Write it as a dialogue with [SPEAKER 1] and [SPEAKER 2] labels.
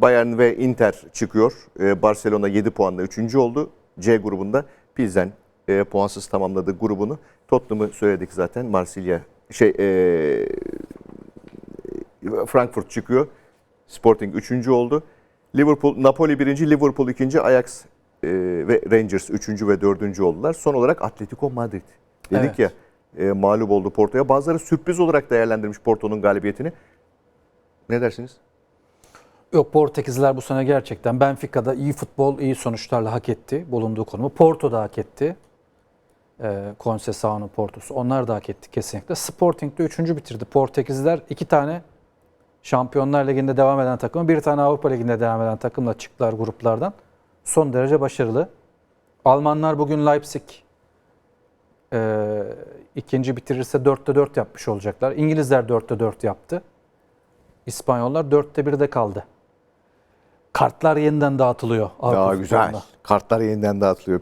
[SPEAKER 1] Bayern ve Inter çıkıyor. E, Barcelona 7 puanla 3. oldu. C grubunda Pilsen e, puansız tamamladı grubunu. Tottenham'ı söyledik zaten. Marsilya şey e, Frankfurt çıkıyor. Sporting 3. oldu. Liverpool, Napoli 1. Liverpool 2. Ajax e, ve Rangers 3. ve 4. oldular. Son olarak Atletico Madrid. Dedik
[SPEAKER 2] Evet.
[SPEAKER 1] ya e, mağlup oldu Porto'ya. Bazıları sürpriz olarak değerlendirmiş Porto'nun galibiyetini. Ne dersiniz?
[SPEAKER 2] Yok Portekizliler bu sene gerçekten Benfica'da iyi futbol, iyi sonuçlarla hak etti bulunduğu konumu. Porto'da hak etti. Ee, Conceição Porto'su. Onlar da hak etti kesinlikle. Sporting'de üçüncü bitirdi. Portekizliler iki tane Şampiyonlar Ligi'nde devam eden takımı, bir tane Avrupa Ligi'nde devam eden takımla çıktılar gruplardan. Son derece başarılı. Almanlar bugün Leipzig e, ikinci bitirirse 4'te 4 yapmış olacaklar. İngilizler 4'te 4 yaptı. İspanyollar 4'te 1'de kaldı. Kartlar yeniden dağıtılıyor. Avrupa
[SPEAKER 1] Daha güzel. Kartlar yeniden dağıtılıyor.